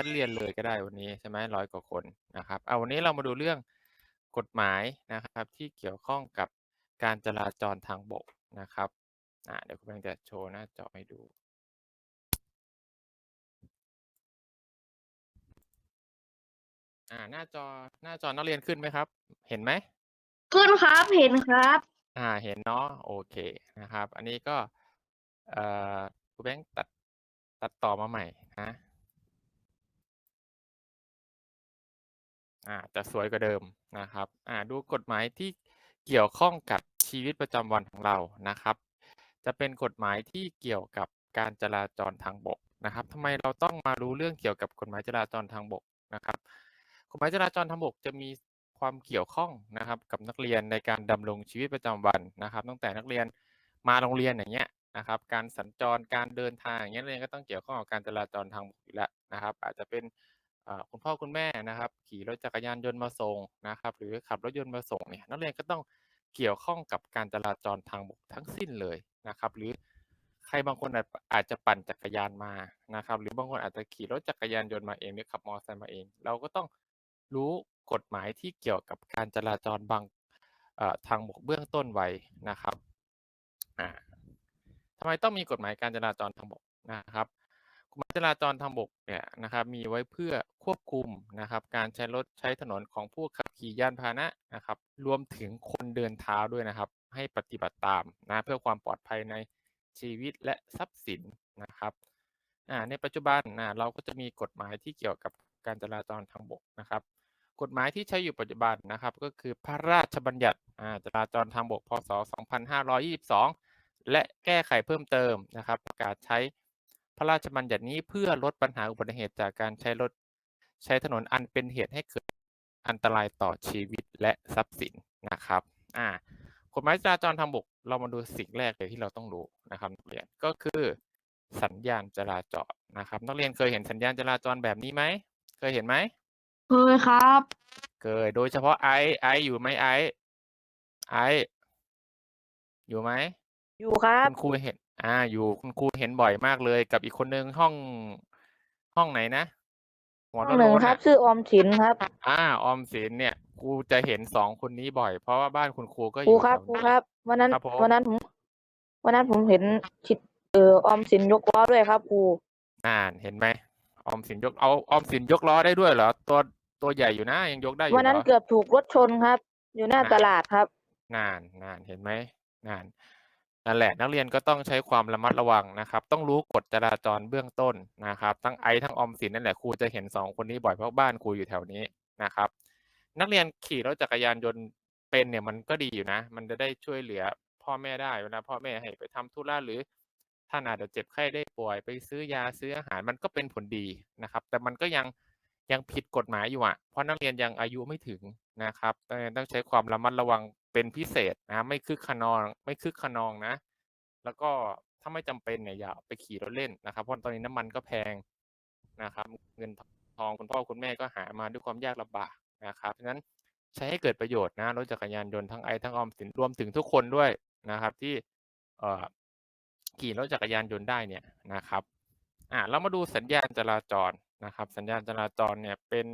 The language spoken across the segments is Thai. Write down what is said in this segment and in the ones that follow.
ชั้นเรียนเลยก็ได้วันนี้ใช่ไหมร้อยกว่าคนนะครับเอาวันนี้เรามาดูเรื่องกฎหมายนะครับ ที่เกี่ยวข้องกับการจราจรทางบกนะครับอ่าเดี๋ยวคุณแบงค์จะโชว์หน้าจอให้ดูอ่าหน้าจอหน้าจอนักเรียนขึ้นไหมครับ เห็นไหมขึ้นครับเห็นครับ อ่าเห็นเนาะโอเคนะครับ อันนี้ก็เอ่อครูแบงค์ตัดตัดต่อมาใหม่นะ อ่าจะสวยกว่าเดิมนะครับอ่าดูกฎหมายที่เกี่ยวข้องกับชีวิตประจำวันของเรานะครับ จะเป็นกฎหมายที่เกี่ยวกับการจราจรทางบกนะครับทำไมเราต้องมารู้เรื่องเกี่ยวกับกฎหมายจราจรทางบกนะครับกฎหมายจราจรทางบกจะมีความเกี่ยวข้องนะครับกับนักเรียนในการดำรงชีวิตประจำวันนะครับ ตั้งแต่นักเรียนมาโรงเรียนอย่างเงี้ยนะครับ การสัญจรการเดินทางอย่างเงี้ยนักเรียนก็ต้องเกี่ยวข้องกับการจราจรทางบกอยู่แล้วนะครับ อาจจะเป็น คุณพ่อคุณแม่นะครับขี่รถจักรยานยนต์มาส่งนะครับ หรือขับรถยนต์มาส่งเนี่ยนักเรียนก็ต้องเกี่ยวข้องกับการจราจรทางบกทั้งสิ้นเลยนะครับ หรือใครบางคนอาจจะปั่นจักรยานมานะครับ หรือบางคนอาจจะขี่รถจักรยานยนต์มาเองหรือขับมอเตอร์ไซค์มาเอง เราก็ต้องรู้กฎหมายที่เกี่ยวกับการจราจรบางทางบกเบื้องต้นไว้นะครับอ่าทำไมต้องมีกฎหมายการจราจรทางบกนะครับ กฎหมายจราจรทางบกเนี่ยนะครับมีไว้เพื่อควบคุมนะครับการใช้รถใช้ถนนของผู้ขับขี่ยานพาหนะนะครับรวมถึงคนเดินเท้าด้วยนะครับ ให้ปฏิบัติตามนะเพื่อความปลอดภัยในชีวิตและทรัพย์สินนะครับในปัจจุบันนะเราก็จะมีกฎหมายที่เกี่ยวกับการจราจรทางบกนะครับ กฎหมายที่ใช้อยู่ปัจจุบันนะครับ ก็คือพระราชบัญญัติจราจรทางบกพศ 2522 และแก้ไขเพิ่มเติมนะครับ ประกาศใช้ พระราชบัญญัตินี้เพื่อลดปัญหาอุบัติเหตุจากการใช้รถใช้ถนนอันเป็นเหตุให้เกิดอันตรายต่อชีวิตและทรัพย์สินนะครับ อ่ากฎหมายจราจรทางบกเรามาดูสิ่งแรกเลยที่เราต้องรู้นะครับนักเรียนก็คือสัญญาณจราจรนะครับ นักเรียนเคยเห็นสัญญาณจราจรแบบนี้ไหมเคยเห็นไหมเคยครับ เคยโดยเฉพาะไอซ์ไอซ์อยู่ไหมไอซ์ไอซ์อยู่ไหมอยู่ครับ คุณครูเห็น อ่า อยู่คุณครูเห็นบ่อยมากเลยกับอีกคนนึงห้องห้องไหนนะหัวห้องหนึ่งโล้นๆครับ น่ะชื่อออมสินครับอ่าออมสินเนี่ยครูจะเห็นสองคนนี้บ่อย เพราะว่าบ้านคุณครูก็อครูยู่ครับแถวครูนี้ ครับ วันนั้น ครับผม วันนั้นผม วันนั้นผมเห็นชิดเออออมสินยกล้อด้วยครับครูอ่านเห็นไหมออมสินยกเอาออมสินยกล้อได้ด้วยเหรอตัวตัวใหญ่อยู่นะยังยกได้อยู่วันเหรนั้นอเกือบถูกรถชนครับ อยู่หน้าอ่า ตลาดครับ นานนานเห็นไหมนาน นั่นแหละนักเรียนก็ต้องใช้ความระมัดระวังนะครับ ต้องรู้กฎจราจรเบื้องต้นนะครับ ทั้งไอซ์ทั้งออมสินนั่นแหละครูจะเห็นสองคนนี้บ่อยเพราะบ้านครูอยู่แถวนี้นะครับ นักเรียนขี่รถจักรยานยนต์เป็นเนี่ยมันก็ดีอยู่นะ มันจะได้ช่วยเหลือพ่อแม่ได้เวลาพ่อแม่ให้ไปทำธุระหรือท่านอาจจะเจ็บไข้ได้ป่วยไปซื้อยาซื้ออาหารมันก็เป็นผลดีนะครับ แต่มันก็ยังยังผิดกฎหมายอยู่อะเพราะนักเรียนยังอายุไม่ถึงนะครับต้องใช้ความระมัดระวัง เป็นพิเศษนะไม่คึกขนองไม่คึกขนองนะ แล้วก็ถ้าไม่จำเป็นเนี่ยอย่าไปขี่รถเล่นนะครับ เพราะตอนนี้น้ำมันก็แพงนะครับ เงินทองคุณพ่อคุณแม่ก็หามาด้วยความยากลำบากนะครับฉะนั้นใช้ให้เกิดประโยชน์นะรถจักรยานยนต์ทั้งไอทั้งออมสินรวมถึงทุกคนด้วยนะครับ ที่เอ่อขี่รถจักรยานยนต์ได้เนี่ยนะครับอ่าเรามาดูสัญญาณจราจรนะครับ สัญญาณจราจรเนี่ยเป็น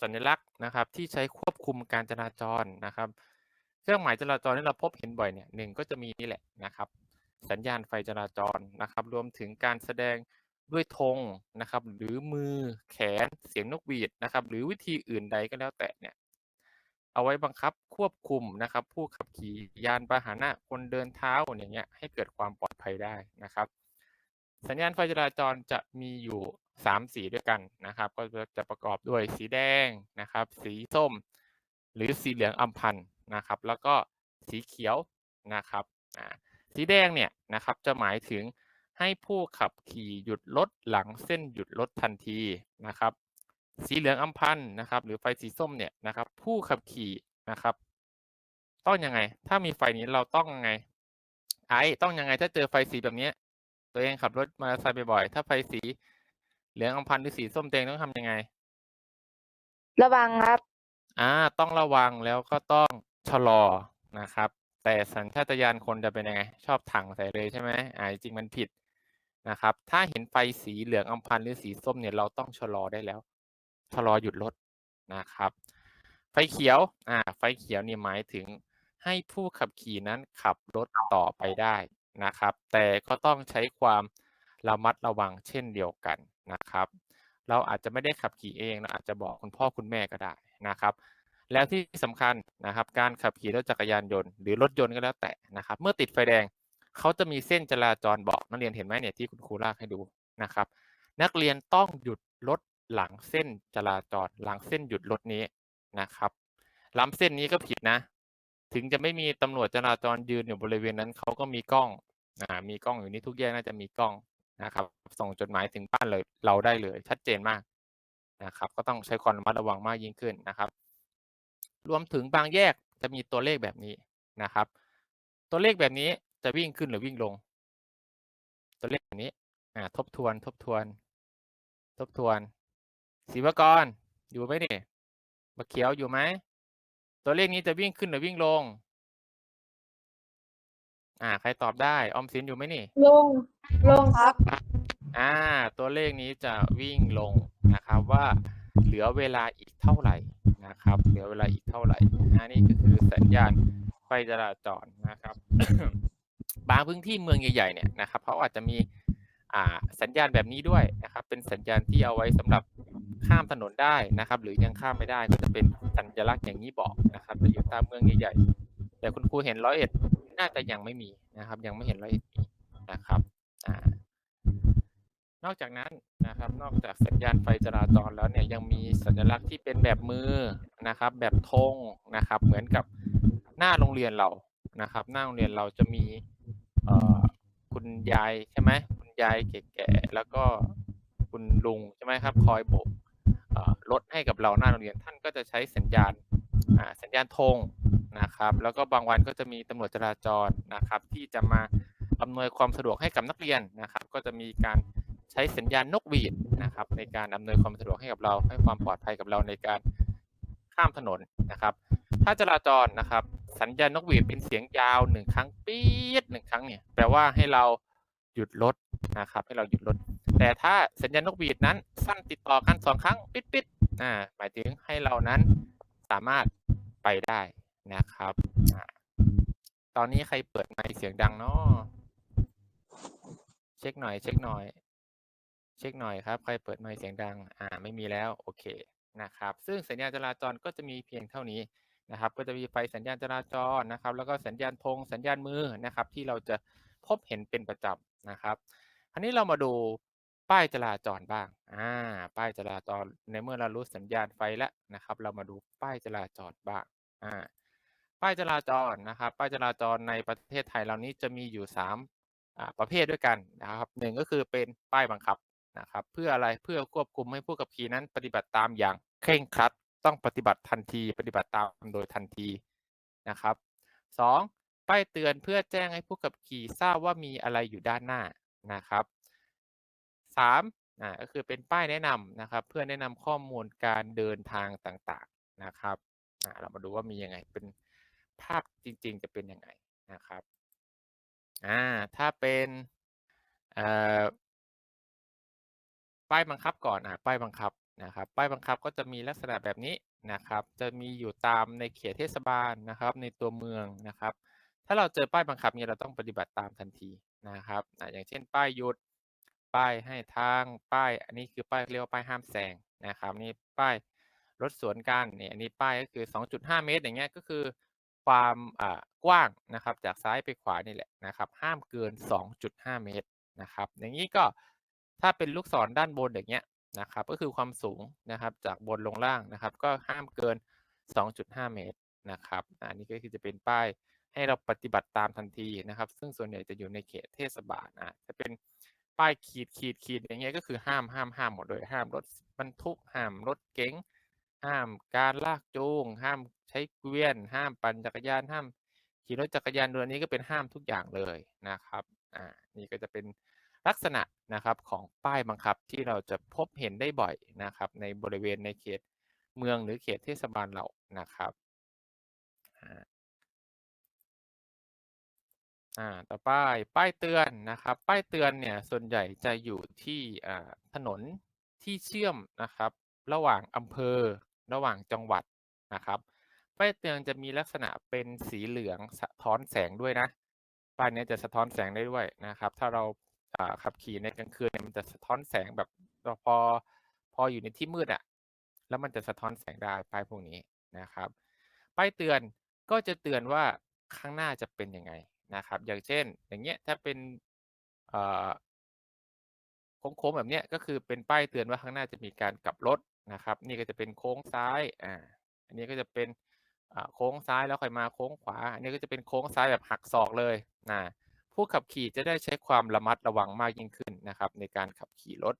สัญลักษณ์นะครับที่ใช้ควบคุมการจราจรนะครับ เครื่องหมายจราจรที่เราพบเห็นบ่อยเนี่ยหนึ่งก็จะมีนี่แหละนะครับ สัญญาณไฟจราจรนะครับ รวมถึงการแสดงด้วยธงนะครับ หรือมือแขนเสียงนกหวีดนะครับ หรือวิธีอื่นใดก็แล้วแต่เนี่ยเอาไว้บังคับควบคุมนะครับ ผู้ขับขี่ยานพาหนะคนเดินเท้าอย่างเงี้ยให้เกิดความปลอดภัยได้นะครับ สัญญาณไฟจราจรจะมีอยู่ สามสีด้วยกันนะครับ ก็จะประกอบด้วยสีแดงนะครับ สีส้ม หรือสีเหลืองอัมพันธ์นะครับ แล้วก็สีเขียวนะครับสีแดงเนี่ยนะครับจะหมายถึงให้ผู้ขับขี่หยุดรถหลังเส้นหยุดรถทันทีนะครับ สีเหลืองอัมพันธ์นะครับ หรือไฟสีส้มเนี่ยนะครับ ผู้ขับขี่นะครับ ต้องยังไง ถ้ามีไฟนี้เราต้องยังไง ไอ้ต้องยังไงถ้าเจอไฟสีแบบเนี้ยตัวเองขับรถมอเตอร์ไซค์บ่อยๆถ้าไฟสี เหลืองอัมพันธ์หรือสีส้มตัวเองต้องทำยังไง ระวังครับ อ่า ต้องระวังแล้วก็ต้องชะลอนะครับ แต่สัญชาตญาณคนจะเป็นยังไง ชอบถังใส่เลยใช่ไหมอ่าจริงมันผิดนะครับ ถ้าเห็นไฟสีเหลืองอำพันธ์หรือสีส้มเนี่ยเราต้องชะลอได้แล้ว ชะลอหยุดรถนะครับ ไฟเขียว อ่า ไฟเขียวนี่หมายถึงให้ผู้ขับขี่นั้นขับรถต่อไปได้นะครับ แต่ก็ต้องใช้ความระมัดระวังเช่นเดียวกัน นะครับ เราอาจจะไม่ได้ขับขี่เองเราอาจจะบอกคุณพ่อคุณแม่ก็ได้นะครับ แล้วที่สำคัญนะครับ การขับขี่รถจักรยานยนต์หรือรถยนต์ก็แล้วแต่นะครับ เมื่อติดไฟแดงเขาจะมีเส้นจราจรบอกนักเรียนเห็นไหมเนี่ยที่คุณครูลากให้ดูนะครับ นักเรียนต้องหยุดรถหลังเส้นจราจร หลังเส้นหยุดรถนี้นะครับล้ำเส้นนี้ก็ผิดนะ ถึงจะไม่มีตำรวจจราจรยืนอยู่บริเวณนั้นเขาก็มีกล้องอ่ามีกล้องอยู่นี่ทุกแยกน่าจะมีกล้อง นะครับ ส่งจดหมายถึงบ้านเลยเราได้เลย ชัดเจนมากนะครับ ก็ต้องใช้ความระมัดระวังมากยิ่งขึ้นนะครับ รวมถึงบางแยกจะมีตัวเลขแบบนี้นะครับ ตัวเลขแบบนี้จะวิ่งขึ้นหรือวิ่งลง ตัวเลขแบบนี้อ่าทบทวนทบทวน ทบทวนศิวกรอยู่ไหมเนี่ยมะเขียวอยู่ไหมตัวเลขนี้จะวิ่งขึ้นหรือวิ่งลง อ่า ใครตอบได้ออมสินอยู่ไหมนี่ ลง ลงครับ อ่า ตัวเลขนี้จะวิ่งลงนะครับว่าเหลือเวลาอีกเท่าไหร่นะครับ เหลือเวลาอีกเท่าไหร่อันนี้ก็คือสัญญาณไฟจราจรนะครับ บางพื้นที่เมืองใหญ่ๆเนี่ยนะครับเขาอาจจะมีอ่าสัญญาณแบบนี้ด้วยนะครับ เป็นสัญญาณที่เอาไว้สำหรับข้ามถนนได้นะครับ หรือยังข้ามไม่ได้ก็จะเป็นสัญลักษณ์อย่างนี้บอกนะครับแต่อยู่ตามเมืองใหญ่ๆแต่คุณครูเห็นร้อยเอ็ด น่าจะยังไม่มีนะครับ ยังไม่เห็นร้อยเอ็ดนะครับอนอกจากนั้นนะครับ นอกจากสัญญาณไฟจราจรแล้วเนี่ยยังมีสัญลักษณ์ที่เป็นแบบมือนะครับ แบบธงนะครับ เหมือนกับหน้าโรงเรียนเรานะครับ หน้าโรงเรียนเราจะมีคุณยายใช่ไหมคุณยายแก่ๆแล้วก็คุณลุงใช่ไหมครับ คอยโบกรถให้กับเราหน้าโรงเรียนท่านก็จะใช้สัญญาณ สัญญาณธงนะครับ แล้วก็บางวันก็จะมีตำรวจจราจรนะครับ ที่จะมาอำนวยความสะดวกให้กับนักเรียนนะครับ ก็จะมีการใช้สัญญาณนกหวีดนะครับ ในการอำนวยความสะดวกให้กับเราให้ความปลอดภัยกับเราในการข้ามถนนนะครับ ถ้าจราจรนะครับ สัญญาณนกหวีดเป็นเสียงยาวหนึ่งครั้งปี๊ดหนึ่งครั้งเนี่ยแปลว่าให้เราหยุดรถนะครับ ให้เราหยุดรถแต่ถ้าสัญญาณนกหวีดนั้นสั้นติดต่อกันสองครั้งปิดปิดๆอ่าหมายถึงให้เรานั้นสามารถ ไปได้นะครับ ตอนนี้ใครเปิดไมค์เสียงดังเนาะเช็คหน่อย เช็คหน่อย เช็คหน่อยครับ ใครเปิดไมค์เสียงดัง อ่า ไม่มีแล้ว โอเค นะครับ ซึ่งสัญญาณจราจรก็จะมีเพียงเท่านี้นะครับ ก็จะมีไฟสัญญาณจราจรนะครับ แล้วก็สัญญาณธง สัญญาณมือนะครับ ที่เราจะพบเห็นเป็นประจำนะครับ คราวนี้เรามาดู ป้ายจราจรบ้าง อ่า ป้ายจราจร ในเมื่อเรารู้สัญญาณไฟแล้วนะครับ เรามาดูป้ายจราจรบ้าง อ่า ป้ายจราจรนะครับ ป้ายจราจรในประเทศไทยเรานี้จะมีอยู่สามอ่าประเภทด้วยกันนะครับหนึ่งก็คือเป็นป้ายบังคับนะครับ เพื่ออะไร เพื่อควบคุมให้ผู้ขับขี่นั้นปฏิบัติตามอย่างเคร่งครัด ต้องปฏิบัติทันที ปฏิบัติตามโดยทันทีนะครับสองป้ายเตือนเพื่อแจ้งให้ผู้ขับขี่ทราบว่ามีอะไรอยู่ด้านหน้านะครับ สามอ่าก็คือเป็นป้ายแนะนำนะครับ เพื่อแนะนำข้อมูลการเดินทางต่างๆนะครับอ่าเรามาดูว่ามียังไงเป็นภาพจริงๆ จะเป็นยังไงนะครับอ่าถ้าเป็นเอ่อป้ายบังคับก่อนอะป้ายบังคับนะครับ ป้ายบังคับก็จะมีลักษณะแบบนี้นะครับ จะมีอยู่ตามในเขตเทศบาลนะครับ ในตัวเมืองนะครับ ถ้าเราเจอป้ายบังคับเนี่ยเราต้องปฏิบัติตามทันทีนะครับอะอย่างเช่น ป้ายหยุด ป้ายให้ทางป้ายอันนี้คือป้ายเรียกว่าป้ายห้ามแซงนะครับนี่ป้ายรถสวนกันเนี่ยอันนี้ป้ายก็คือ 2.5 เมตร อย่างเงี้ยก็คือความอ่ากว้างนะครับจากซ้ายไปขวานี่แหละนะครับ ห้ามเกิน 2.5 เมตรนะครับ อย่างนี้ก็ถ้าเป็นลูกศรด้านบนอย่างเงี้ยนะครับ ก็คือความสูงนะครับจากบนลงล่างนะครับ ก็ห้ามเกิน 2.5 เมตรนะครับอันนี้ก็คือจะเป็นป้ายให้เราปฏิบัติตามทันทีนะครับ ซึ่งส่วนใหญ่จะอยู่ในเขตเทศบาลอะจะเป็น ป้ายขีดขีดขีดอย่างเงี้ยก็คือห้ามห้ามห้ามหมดเลยห้ามรถบรรทุกห้ามรถเก๋งห้ามการลากจูงห้ามใช้เกวียน ห้ามปั่นจักรยานห้ามขี่รถจักรยานยนต์อันนี้ก็เป็นห้ามทุกอย่างเลยนะครับอ่านี่ก็จะเป็นลักษณะนะครับของป้ายบังคับที่เราจะพบเห็นได้บ่อยนะครับ ในบริเวณในเขตเมืองหรือเขตเทศบาลเรานะครับ อ่า ต่อไปป้ายเตือนนะครับ ป้ายเตือนเนี่ยส่วนใหญ่จะอยู่ที่อ่าถนนที่เชื่อมนะครับ ระหว่างอำเภอ ระหว่างจังหวัดนะครับ ป้ายเตือนจะมีลักษณะเป็นสีเหลืองสะท้อนแสงด้วยนะ ป้ายเนี้ยจะสะท้อนแสงได้ด้วยนะครับ ถ้าเราอ่าขับขี่ในกลางคืนเนี่ยมันจะสะท้อนแสงแบบเราพอพออยู่ในที่มืดอะ แล้วมันจะสะท้อนแสงได้ป้ายพวกนี้นะครับ ป้ายเตือนก็จะเตือนว่าข้างหน้าจะเป็นยังไง นะครับ อย่างเช่น อย่างเงี้ยถ้าเป็นโค้งๆแบบเนี้ยก็คือเป็นป้ายเตือนว่าข้างหน้าจะมีการกลับรถนะครับ นี่ก็จะเป็นโค้งซ้ายอ่าอันนี้ก็จะเป็นโค้งซ้ายแล้วค่อยมาโค้งขวา อันนี้ก็จะเป็นโค้งซ้ายแบบหักศอกเลยนะผู้ขับขี่จะได้ใช้ความระมัดระวังมากยิ่งขึ้นนะครับ ในการขับขี่รถ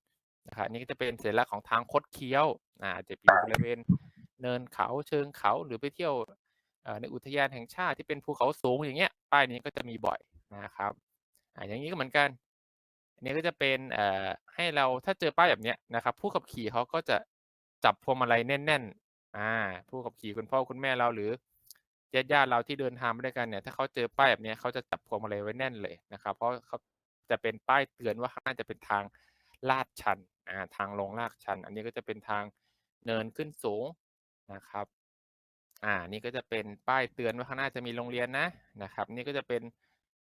นะครับนนี้ก็จะเป็นเสลักษณ์ของทางคดเคี้ยวอ่าจะอยู่บริเวณเนินเขาเชิงเขาหรือไปเที่ยว ในอุทยานแห่งชาติที่เป็นภูเขาสูงอย่างเงี้ยป้ายนี้ก็จะมีบ่อยนะครับอ่าอย่างนี้ก็เหมือนกันอันนี้ก็จะเป็นเอ่อให้เราถ้าเจอป้ายแบบเนี้ยนะครับ ผู้ขับขี่เขาก็จะจับพวงมาลัยแน่นๆอ่าผู้ขับขี่คุณพ่อคุณแม่เราหรือญาติๆเราที่เดินทางมาด้วยกันเนี่ยถ้าเขาเจอป้ายแบบเนี้ยเขาจะจับพวงมาลัยไว้แน่นเลยนะครับ เพราะเขาจะเป็นป้ายเตือนว่าข้างหน้าจะเป็นทางลาดชันอ่าทางลงลาดชัน อันนี้ก็จะเป็นทางเนินขึ้นสูงนะครับ อ่า นี่ก็จะเป็นป้ายเตือนว่าข้างหน้าจะมีโรงเรียนนะนะครับ นี่ก็จะเป็น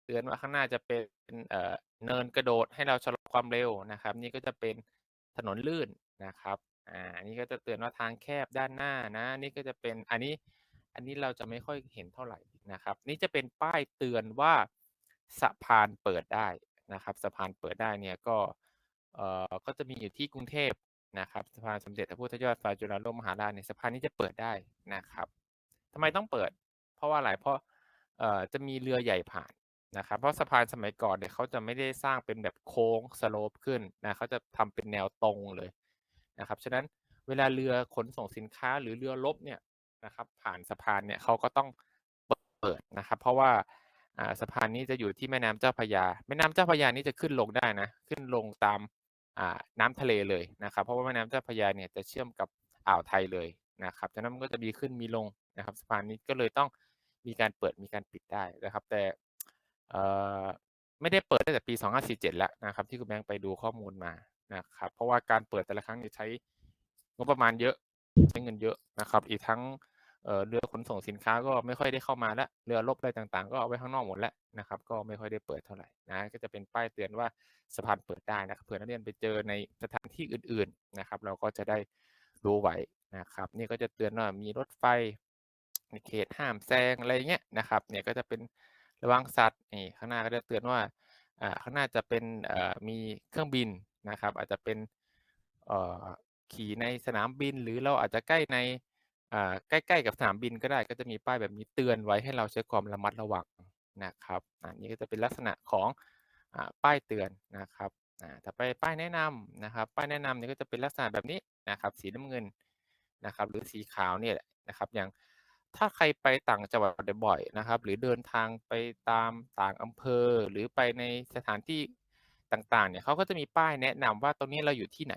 เตือนว่าข้างหน้าจะเป็นเอ่อเนินกระโดดให้เราชะลอความเร็วนะครับ นี่ก็จะเป็นถนนลื่นนะครับอ่านนี้ก็จะเตือนว่าทางแคบด้านหน้านะ นี่ก็จะเป็นอันนี้อันนี้เราจะไม่ค่อยเห็นเท่าไหร่นะครับ นี่จะเป็นป้ายเตือนว่าสะพานเปิดได้นะครับสะพานเปิดได้เนี่ยก็เอ่อก็จะมีอยู่ที่กรุงเทพนะครับสะพานสมเด็จพระพุทธยอดฟ้าจุฬาโลกมหาราชเนี่ยสะพานนี้จะเปิดได้นะครับ ทำไมต้องเปิด เพราะว่าอะไรเพราะเอ่อจะมีเรือใหญ่ผ่านนะครับ เพราะสะพานสมัยก่อนเนี่ยเขาจะไม่ได้สร้างเป็นแบบโค้งสโลปขึ้นนะเขาจะทำเป็นแนวตรงเลยนะครับฉะนั้นเวลาเรือขนส่งสินค้าหรือเรือรบเนี่ยนะครับผ่านสะพานเนี่ยเขาก็ต้องเปิดนะครับ เพราะว่าสะพานนี้จะอยู่ที่แม่น้ำเจ้าพยา แม่น้ำเจ้าพยานี้จะขึ้นลงได้นะขึ้นลงตามน้ำทะเลเลยนะครับ เพราะว่าแม่น้ำเจ้าพยาเนี่ยจะเชื่อมกับอ่าวไทยเลยนะครับฉะนั้นมันก็จะมีขึ้นมีลง นะครับสะพานนี้ก็เลยต้องมีการเปิดมีการปิดได้นะครับ แต่ไม่ได้เปิดตั้งแต่ปี 2547 แล้วนะครับ ที่คุณแบงค์ไปดูข้อมูลมานะครับ เพราะว่าการเปิดแต่ละครั้งเนี่ยใช้งบประมาณเยอะใช้เงินเยอะนะครับ อีกทั้งเรือขนส่งสินค้าก็ไม่ค่อยได้เข้ามาแล้วเรือรบอะไรต่างๆ ก็เอาไว้ข้างนอกหมดแล้วนะครับ ก็ไม่ค่อยได้เปิดเท่าไหร่นะก็จะเป็นป้ายเตือนว่าสะพานเปิดได้นะครับเผื่อนักเรียนไปเจอในสถานที่อื่น ๆนะครับ เราก็จะได้รู้ไว้นะครับ นี่ก็จะเตือนว่ามีรถไฟ เขตห้ามแซงอะไรเงี้ยนะครับ เนี่ยก็จะเป็นระวังสัตว์นี่ข้างหน้าก็จะเตือนว่าอ่าข้างหน้าจะเป็นมีเครื่องบินนะครับ อาจจะเป็นขี่ในสนามบิน หรือเราอาจจะใกล้ในใกล้ๆกับสนามบินก็ได้ก็จะมีป้ายแบบนี้เตือนไว้ให้เราใช้ความระมัดระวังนะครับอันนี้ก็จะเป็นลักษณะของอป้ายเตือนนะครับอ่าต่อไปป้ายแนะนำนะครับ ป้ายแนะนำเนี่ยก็จะเป็นลักษณะแบบนี้นะครับ สีน้ำเงินนะครับ หรือสีขาวเนี่ยนะครับ อย่าง ถ้าใครไปต่างจังหวัดบ่อยๆนะครับ หรือเดินทางไปตามต่างอำเภอ หรือไปในสถานที่ต่างๆ เนี่ยเขาก็จะมีป้ายแนะนำว่าตรงนี้เราอยู่ที่ไหน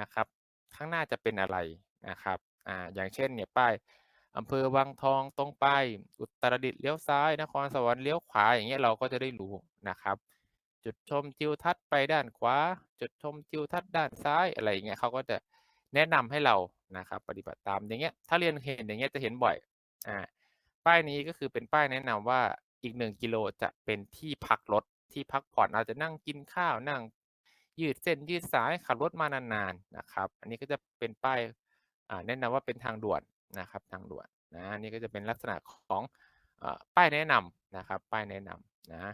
นะครับ ข้างหน้าจะเป็นอะไรนะครับอ่าอย่างเช่นเนี่ยป้ายอำเภอวังทองตรงไปอุตรดิตถ์เลี้ยวซ้าย นครสวรรค์เลี้ยวขวาอย่างเงี้ยเราก็จะได้รู้นะครับ จุดชมทิวทัศน์ไปด้านขวา จุดชมทิวทัศน์ด้านซ้ายอะไรอย่างเงี้ยเขาก็จะแนะนำให้เรานะครับ ปฏิบัติตามอย่างเงี้ยถ้าเรียนเห็นอย่างเงี้ยจะเห็นบ่อย อ่า ป้ายนี้ก็คือเป็นป้ายแนะนำว่าอีก1กิโลจะเป็นที่พักรถที่พักผ่อนอาจจะนั่งกินข้าวนั่ง ยืดเส้นยืดสายขับรถมานานๆนะครับ อันนี้ก็จะเป็นป้ายอ่าแนะนำว่าเป็นทางด่วนนะครับ ทางด่วนนะนี่ก็จะเป็นลักษณะของอ่อป้ายแนะนำนะครับ ป้ายแนะนำนะ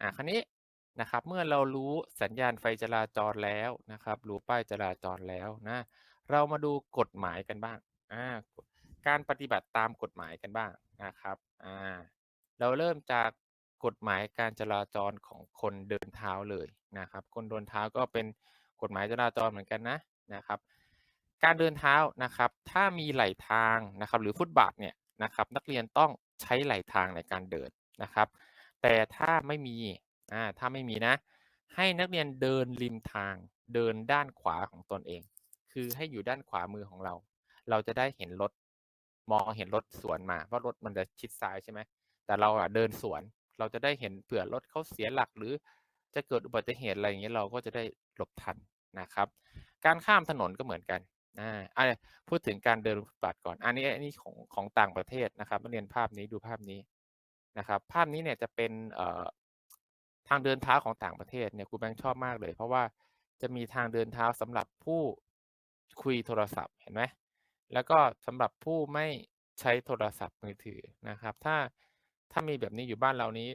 อ่าคราวนี้นะครับ เมื่อเรารู้สัญญาณไฟจราจรแล้วนะครับ รู้ป้ายจราจรแล้วนะ เรามาดูกฎหมายกันบ้าง อาการปฏิบัติตามกฎหมายกันบ้างนะครับอ่าเราเริ่มจากกฎหมายการจราจรของคนเดินเท้าเลยนะครับ คนเดินเท้าก็เป็นกฎหมายจราจรเหมือนกันนะนะครับ การเดินเท้านะครับ ถ้ามีไหลทางนะครับ หรือฟุตบาทเนี่ยนะครับนักเรียนต้องใช้ไหลทางในการเดินนะครับ แต่ถ้าไม่มีอ่าถ้าไม่มีนะ ให้นักเรียนเดินริมทางเดินด้านขวาของตนเอง คือให้อยู่ด้านขวามือของเรา เราจะได้เห็นรถมองเห็นรถสวนมาเพราะรถมันจะชิดซ้ายใช่ไหมแต่เราอะเดินสวน เราจะได้เห็นเผื่อรถเขาเสียหลักหรือจะเกิดอุบัติเหตุอะไรอย่างเงี้ยเราก็จะได้หลบทันนะครับ การข้ามถนนก็เหมือนกันอ่าอะพูดถึงการเดินฟุตบาทก่อน อันนี้อันนี้ของของต่างประเทศนะครับนักเรียนภาพนี้ดูภาพนี้นะครับ ภาพนี้เนี่ยจะเป็นเอ่อทางเดินเท้าของต่างประเทศเนี่ยครูแบงค์ชอบมากเลย เพราะว่าจะมีทางเดินเท้าสำหรับผู้คุยโทรศัพท์เห็นไหม แล้วก็สำหรับผู้ไม่ใช้โทรศัพท์มือถือนะครับ ถ้าถ้ามีแบบนี้อยู่บ้านเรานี้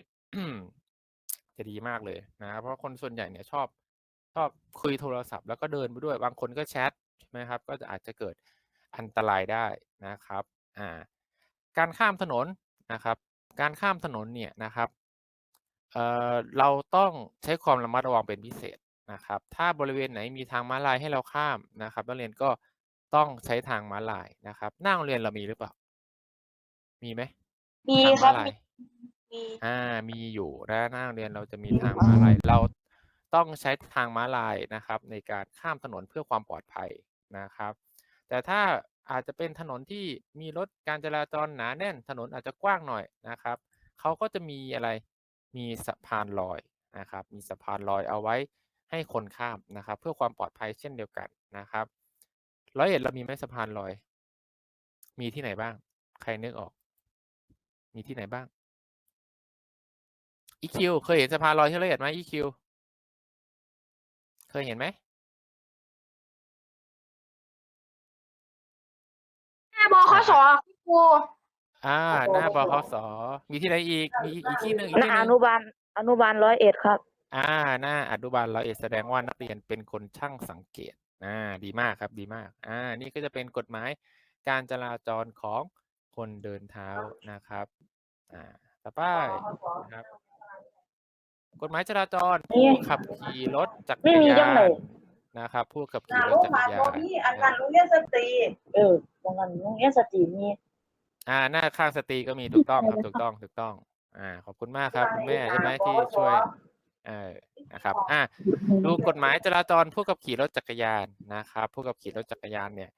จะดีมากเลยนะครับเพราะคนส่วนใหญ่เนี่ยชอบชอบคุยโทรศัพท์แล้วก็เดินไปด้วยบางคนก็แชทใช่ไหมครับ ก็จะอาจจะเกิดอันตรายได้นะครับอ่าการข้ามถนนนะครับ การข้ามถนนเนี่ยนะครับเอ่อเราต้องใช้ความระมัดระวังเป็นพิเศษนะครับ ถ้าบริเวณไหนมีทางม้าลายให้เราข้ามนะครับนักเรียนก็ ต้องใช้ทางม้าลายนะครับ หน้าโรงเรียนเรามีหรือเปล่า มีไหมมีทางครัม้าบลาย มีอ่ามีอยู่นะหน้าโรงเรียนเราจะมีทางม้าลายเราต้องใช้ทางม้าลายนะครับ ในการข้ามถนนเพื่อความปลอดภัยนะครับ แต่ถ้าอาจจะเป็นถนนที่มีรถการจราจรหนาแน่นถนนอาจจะกว้างหน่อยนะครับเขาก็จะมีอะไรมีสะพานลอยนะครับ มีสะพานลอยเอาไว้ให้คนข้ามนะครับ เพื่อความปลอดภัยเช่นเดียวกันนะครับ ร้อยเอ็ดเรามีไหมสะพานลอย มีที่ไหนบ้าง ใครนึกออก มีที่ไหนบ้าง EQ เคยเห็นสะพานลอยที่ร้อยเอ็ดไหม EQ เคยเห็นไหมหน้าบคสครูอ่า หน้าบขสมีที่ไหนอีก มีอีกที่หนึ่งอีกหที่น้าหอนึ่ง นุบาลอนุบาลร้อยเอ็ดครับ อ่าหน้าอนุบาลร้อยเอ็ดแสดงว่านักเรียนเป็นคนช่างสังเกต อ่าดีมากครับดีมากอ่านี่ก็จะเป็นกฎหมายการจราจรของคนเดินเท้านะครับอ่าต่อไปนะครับ กฎหมายจราจรนี่ผู้ขับขี่รถจักไม่รมียาจังไหนนนะครับผู้ขับหน้าขี่รโรถงจักพรยาบาลยาบ่นมีอันนะนั้นโรงเรียนสตรีเออตรงนั้นโรงเรียนสตรีมีอ่าหน้าข้างสตรีก็มีถูกต้องครับถูกต้องถูกต้อง อ่า ขอบคุณมากครับ คุณแม่ใช่ไหมที่ช่วย เออนะครับอ่าดูกฎหมายจราจรผู้ขับขี่รถจักรยานนะครับ ผู้ขับขี่รถจักรยานเนี่ย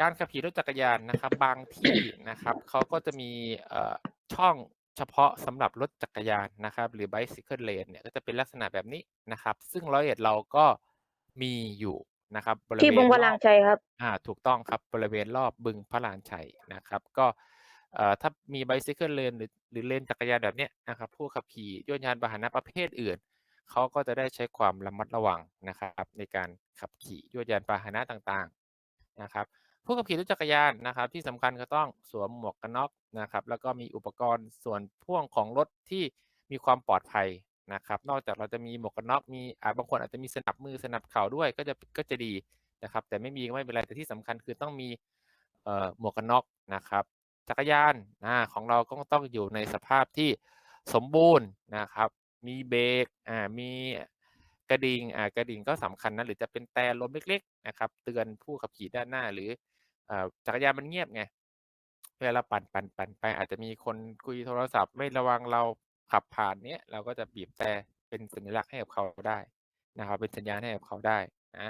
การขับขี่รถจักรยานนะครับ บางที่นะครับเขาก็จะมีเอ่อช่องเฉพาะสำหรับรถจักรยานนะครับ หรือ bicycle lane เนี่ยก็จะเป็นลักษณะแบบนี้นะครับ ซึ่งร้อยเอ็ดเราก็มีอยู่นะครับบริที่เวบึงณพรลัองบชัยครับ อ่า ถูกต้องครับบริเวณรอบบึงพระลานชัยนะครับ ก็ ถ้ามี bicycle lane หรือหรือเลนจักรยานแบบเนี้ยนะครับผู้ขับขี่ยนต์ยานพาหนะประเภทอื่นเขาก็จะได้ใช้ความระมัดระวังนะครับในการขับขี่ยวดยานพาหนะต่างๆนะครับผู้ขับขี่รถจักรยานนะครับที่สำคัญก็ต้องสวมหมวกกันน็อกนะครับแล้วก็มีอุปกรณ์ส่วนพ่วงของรถที่มีความปลอดภัยนะครับ นอกจากเราจะมีหมวกกันน็อกมีอาบางคนอาจจะมีสนับมือสนับเข่าด้วยก็จะก็จะดีนะครับ แต่ไม่มีก็ไม่เป็นไรแต่ที่สำคัญคือต้องมีหมวกกันน็อกนะครับ จักรยานอ่าของเราก็ต้องอยู่ในสภาพที่สมบูรณ์นะครับ มีเบรกอ่ามีกระดิ่งอ่ากระดิ่งก็สำคัญนะหรือจะเป็นแต่ลมเล็กๆนะครับ เตือนผู้ขับขี่ด้านหน้าหรืออ่อจักรยานมันเงียบไงเวลาเราปั่นปั่นปั่นไปอาจจะมีคนคุยโทรศัพท์ ไม่ระวังเราขับผ่านเนี้ยเราก็จะบีบแต่เป็นสัญลักษณ์ให้กับเขาได้นะครับ เป็นสัญญาณให้กับเขาได้นะ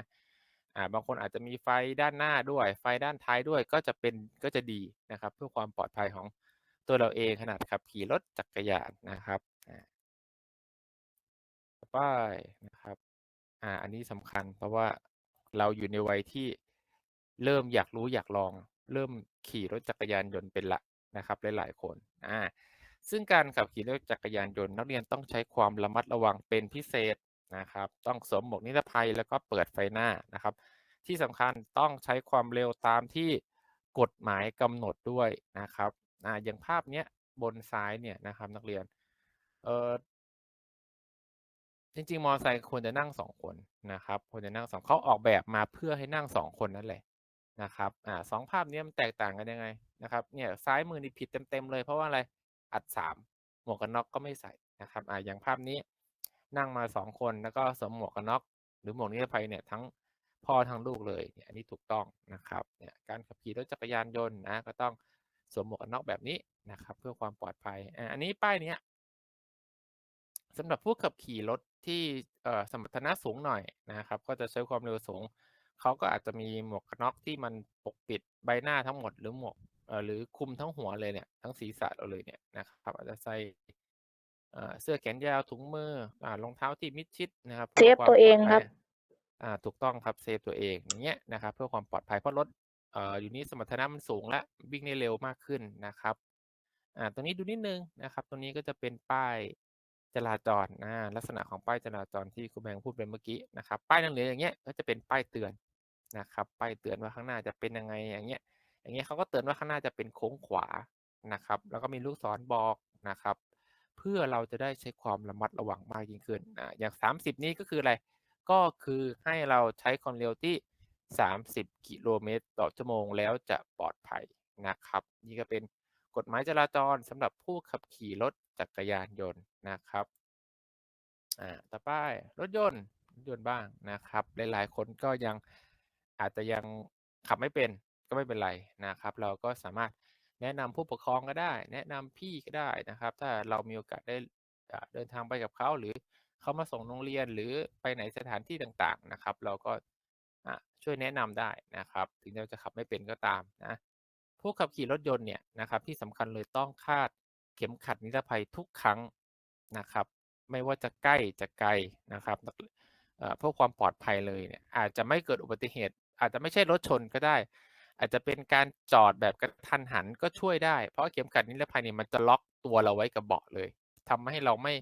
อ่าบางคนอาจจะมีไฟด้านหน้าด้วย ไฟด้านท้ายด้วยก็จะเป็นก็จะดีนะครับ เพื่อความปลอดภัยของตัวเราเองขนาดขับขี่รถจักรยานนะครับอ่าต่อไปนะครับอ่าอันนี้สำคัญเพราะว่าเราอยู่ในวัยที่เริ่มอยากรู้อยากลอง เริ่มขี่รถจักรยานยนต์เป็นละนะครับหลายๆคนอ่าซึ่งการขับขี่รถจักรยานยนต์นักเรียนต้องใช้ความระมัดระวังเป็นพิเศษ นะครับ ต้องสวมหมวกนิรภัยแล้วก็เปิดไฟหน้านะครับ ที่สำคัญต้องใช้ความเร็วตามที่กฎหมายกำหนดด้วยนะครับอ่าอย่างภาพเนี้ยบนซ้ายเนี่ยนะครับนักเรียนเออจริงๆมอไซค์ควรจะนั่ง2คนนะครับควรจะนั่ง2เขาออกแบบมาเพื่อให้นั่ง2คนนั่นแหละนะครับอ่า2ภาพนี้มันแตกต่างกันยังไงนะครับเนี่ยซ้ายมือนี่ผิดเต็มๆเลยเพราะว่าอะไรอัด3หมวกกันน็อกก็ไม่ใส่นะครับอ่าอย่างภาพนี้ นั่งมา2คนแล้วก็สวมหมวกกันน็อก หรือหมวกนิรภัยเนี่ยทั้งพ่อทั้งลูกเลยเนี่ยอันนี้ถูกต้องนะครับเนี่ยการขับขี่รถจักรยานยนต์นะก็ต้องสวมหมวกกันน็อกแบบนี้นะครับ เพื่อความปลอดภัยอันนี้ป้ายเนี้ยสำหรับผู้ขับขี่รถที่เอ่อสมรรถนะสูงหน่อยนะครับ ก็จะใช้ความเร็วสูงเขาก็อาจจะมีหมวกกันน็อกที่มันปกปิดใบหน้าทั้งหมดหรือหมวกเอ่อหรือคลุมทั้งหัวเลยเนี่ยทั้งศีรษะเราเลยเนี่ยนะครับอาจจะใส่ อ่อเสื้อแขนยาวถุงมืออ่ารองเท้าที่มิดชิดนะครับเซฟพื่ตัวเองปลดภัยครับอ่าถูกต้องครับเซฟตัวเองอย่างเงี้ยนะครับ เพื่อความปลอดภัยเพราะรถเอ่ออยู่นี้สมรรถนะมันสูงและวิ่งได้เร็วมากขึ้นนะครับอ่าตรงนี้ดูนิดนึงนะครับ ตรงนี้ก็จะเป็นป้ายจราจรนะลักษณะของป้ายจราจรที่ครูแบงค์พูดไปเมื่อกี้นะครับป้ายเหลืองๆอย่างเงี้ยก็จะเป็นป้ายเตือนนะครับป้ายเตือนว่าข้างหน้าจะเป็นยังไงอย่างเงี้ย อย่างเงี้ยเขาก็เตือนว่าข้างหน้าจะเป็นโค้งขวานะครับ แล้วก็มีลูกศรบอกนะครับ เพื่อเราจะได้ใช้ความระมัดระวังมากยิ่งขึ้นอ่าอย่าง 30 นี้ก็คืออะไร ก็คือให้เราใช้ความเร็วที่ 30 กิโลเมตรต่อชั่วโมงแล้วจะปลอดภัยนะครับ นี่ก็เป็นกฎหมายจราจรสำหรับผู้ขับขี่รถจักรยานยนต์นะครับอ่าต่อไปรถยนต์รถยนต์บ้างนะครับ หลาย ๆ คนก็ยังอาจจะยังขับไม่เป็นก็ไม่เป็นไรนะครับ เราก็สามารถ แนะนำผู้ปกครองก็ได้ แนะนำพี่ก็ได้นะครับ ถ้าเรามีโอกาสได้เดินทางไปกับเขาหรือเขามาส่งโรงเรียนหรือไปไหนสถานที่ต่างๆนะครับ เราก็ช่วยแนะนำได้นะครับ ถึงเราจะขับไม่เป็นก็ตามนะผู้ขับขี่รถยนต์เนี่ยนะครับ ที่สำคัญเลยต้องคาดเข็มขัดนิรภัยทุกครั้งนะครับ ไม่ว่าจะใกล้จะไกลนะครับเพื่อความปลอดภัยเลยเนี่ยอาจจะไม่เกิดอุบัติเหตุ อาจจะไม่ใช่รถชนก็ได้ อาจจะเป็นการจอดแบบกระทันหันก็ช่วยได้ เพราะเข็มขัดนิรภัยเนี่ยมันจะล็อกตัวเราไว้กับเบาะเลยทำให้เราไม่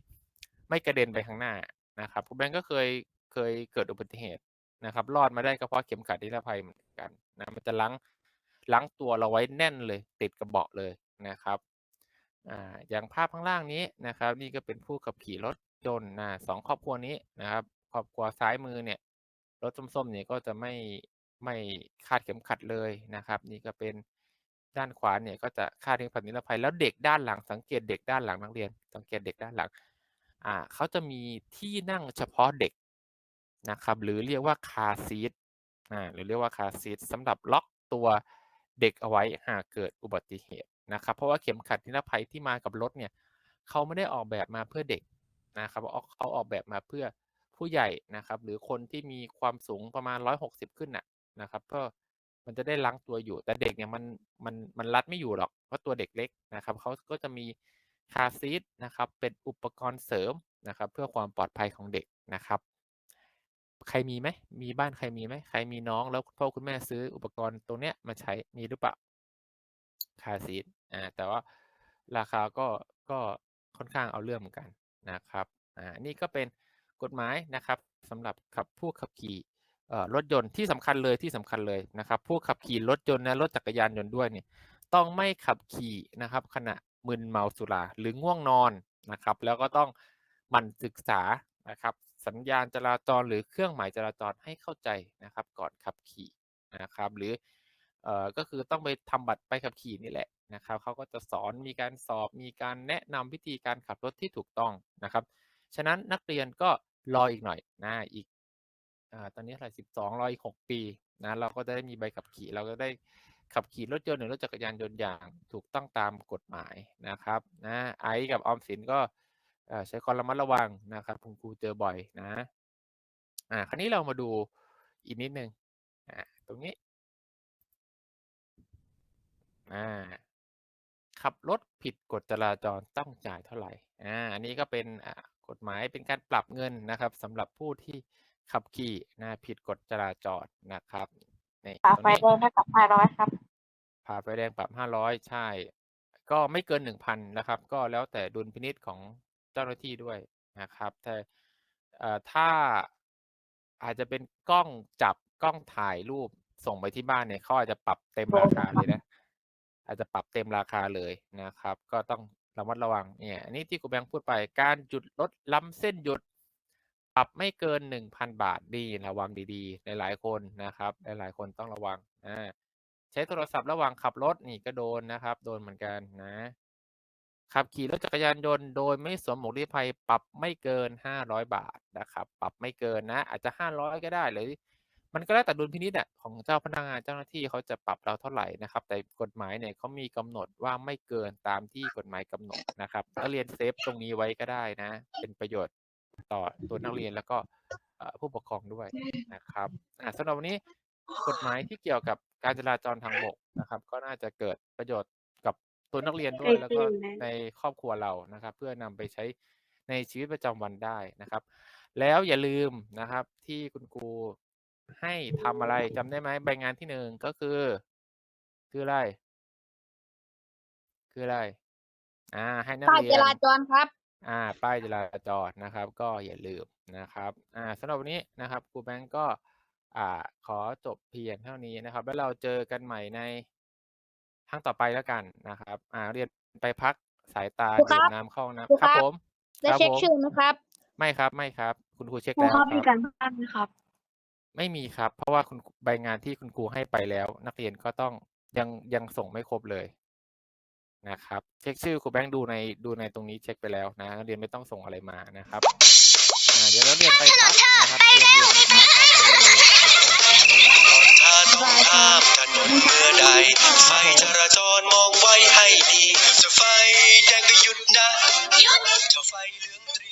ไม่กระเด็นไปข้างหน้านะครับคุณแบงก์ก็เคยเคยเกิดอุบัติเหตุนะครับรอดมาได้ก็เพราะเข็มขัดนิรภัยเหมือนกันนะมันจะลังลังตัวเราไว้แน่นเลย ติดกับเบาะเลยนะครับอ่าอย่างภาพข้างล่างนี้นะครับ นี่ก็เป็นผู้ขับขี่รถยนต์นะสองครอบครัวนี้นะครับ ครอบครัวซ้ายมือเนี่ยรถส้มๆเนี่ยก็จะไม่ ไม่คาดเข็มขัดเลยนะครับ นี่ก็เป็นด้านขวาเนี่ยก็จะคาดเข็มขัดนิรภัยแล้วเด็กด้านหลังสังเกตเด็กด้านหลังนักเรียน สังเกตเด็กด้านหลังอ่าเขาจะมีที่นั่งเฉพาะเด็กนะครับหรือเรียกว่าคาซีทอ่าหรือเรียกว่าคาซีทสำหรับล็อกตัวเด็กเอาไว้หากเกิดอุบัติเหตุนะครับ เพราะว่าเข็มขัดนิรภัยที่มากับรถเนี่ยเขาไม่ได้ออกแบบมาเพื่อเด็กนะครับเขาเขาออกแบบมาเพื่อผู้ใหญ่นะครับ หรือคนที่มีความสูงประมาณ 160 ขึ้นน่ะ นะครับเพื่อมันจะได้ล้างตัวอยู่แต่เด็กเนี่ยมันมันมันรัดไม่อยู่หรอกเพราะตัวเด็กเล็กนะครับเขาก็จะมีคาซีทนะครับเป็นอุปกรณ์เสริมนะครับ เพื่อความปลอดภัยของเด็กนะครับ ใครมีไหมมีบ้านใครมีไหมใครมีน้องแล้วคุณพ่อคุณแม่ซื้ออุปกรณ์ตรงเนี้ยมาใช้มีหรือเปล่าคาซีทอ่าแต่ว่าราคาก็ก็ค่อนข้างเอาเรื่องเหมือนกันนะครับอ่านี่ก็เป็นกฎหมายนะครับสำหรับขับผู้ขับขี่ รถยนต์ที่สำคัญเลยที่สำคัญเลยนะครับ ผู้ขับขี่รถยนต์และรถจักรยานยนต์ด้วยเนี่ยต้องไม่ขับขี่นะครับ ขณะมึนเมาสุราหรือง่วงนอนนะครับ แล้วก็ต้องหมั่นศึกษานะครับ สัญญาณจราจรหรือเครื่องหมายจราจรให้เข้าใจนะครับ ก่อนขับขี่นะครับ หรือเอ่อก็คือต้องไปทำบัตรไปขับขี่นี่แหละนะครับเขาก็จะสอนมีการสอบมีการแนะนำวิธีการขับรถที่ถูกต้องนะครับ ฉะนั้นนักเรียนก็รออีกหน่อยนะอีก อ่าตอนนี้เท่าไหร่สิบสองรออีกหกปีนะเราก็จะได้มีใบขับขี่เราก็ได้ขับขี่รถยนต์หรือรถจักรยานยนต์อย่างถูกต้องตามกฎหมายนะครับนะไอซ์กับออมสินก็ใช้ความระมัดระวังนะครับคุณครูเจอบ่อยนะอ่าคราวนี้เรามาดูอีกนิดนึงอ่าตรงนี้อ่าขับรถผิดกฎจราจรต้องจ่ายเท่าไหร่อ่าอันนี้ก็เป็นอ่ากฎหมายเป็นการปรับเงินนะครับสำหรับผู้ที่ ขับขี่นะผิดกฎจราจรนะครับนี่ฝ่าตรงไฟนี้แดงเท่ากับห้าร้อยครับ ผ่าไฟแดงปรับห้าร้อยใช่ ก็ไม่เกินหนึ่งพันนะครับ ก็แล้วแต่ดุลพินิษของเจ้าหน้าที่ด้วยนะครับ แต่เอ่อถ้าอาจจะเป็นกล้องจับกล้องถ่ายรูปส่งไปที่บ้านเนี่ยเขาอาจจะปรับเต็มราคาเลยนะ อาจจะปรับเต็มราคาเลยนะครับ ก็ต้องระมัดระวังเนี่ยอันนี้ที่กูแบงค์พูดไปการหยุดรถล้ำเส้นหยุด ปรับไม่เกินหนึ่งพันบาทนี่ระวังดีๆ หลายๆคนนะครับ หลายๆคนต้องระวังอ่าใช้โทรศัพท์ระหว่างขับรถนี่ก็โดนนะครับ โดนเหมือนกันนะขับขี่รถจักรยานยนต์โดยไม่สวมหมวกนิรภัยปรับไม่เกินห้าร้อยบาทนะครับ ปรับไม่เกินนะ อาจจะห้าร้อยก็ได้หรือมันก็แล้วแต่ดุลพินิจอะของเจ้าพนักงานเจ้าหน้าที่เขาจะปรับเราเท่าไหร่นะครับ แต่กฎหมายเนี่ยเขามีกำหนดว่าไม่เกินตามที่กฎหมายกำหนดนะครับนักเรียนเซฟตรงนี้ไว้ก็ได้นะ เป็นประโยชน์ ต่อตัวนักเรียนแล้วก็เอ่อผู้ปกครองด้วยนะครับอ่าสำหรับวันนี้กฎหมายที่เกี่ยวกับการจราจรทางบกนะครับ ก็น่าจะเกิดประโยชน์กับตัวนักเรียนด้วยแล้วก็ในครอบครัวเรานะครับ เพื่อนำไปใช้ในชีวิตประจำวันได้นะครับ แล้วอย่าลืมนะครับที่คุณครูให้ทำอะไรจำได้ไหมใบงานที่หนึ่งก็คือ คืออะไร คืออะไร อ่า ให้นักป้ายเรีจยนราจรครับ อ่าป้ายจราจรนะครับ ก็อย่าลืมนะครับอ่าสำหรับวันนี้นะครับครูแบงก์ก็อ่าขอจบเพียงเท่านี้นะครับ แล้วเราเจอกันใหม่ในครั้งต่อไปแล้วกันนะครับอ่าเรียนไปพักสายตาครูครับดื่มน้ำเข้าห้องครูน้ำครับครับผมได้ครับเช็คผมชื่อไหมครับไม่ครับไม่ครับ คุณครูเช็คครูแล้วครับคมีรับการบ้านไหมครับ ไม่มีครับ เพราะว่าคุณใบงานที่คุณครูให้ไปแล้ว นักเรียนก็ต้องยังยังส่งไม่ครบเลย นะครับ เช็คชื่อครูแบงค์ดูในดูในตรงนี้เช็คไปแล้วนะนักเรียนไม่ต้องส่งอะไรมานะครับอ่าเดี๋ยวนักเรียนไปพักนะครับเตรียมเรียนวิชาต่อไปได้เลยนะครับอ่าบ๊ายบายถ้าต้องข้ามถนนเมื่อใดไฟจราจรมองไว้ให้ดีจะไฟแดงก็หยุดนะถ้าไฟเหลือง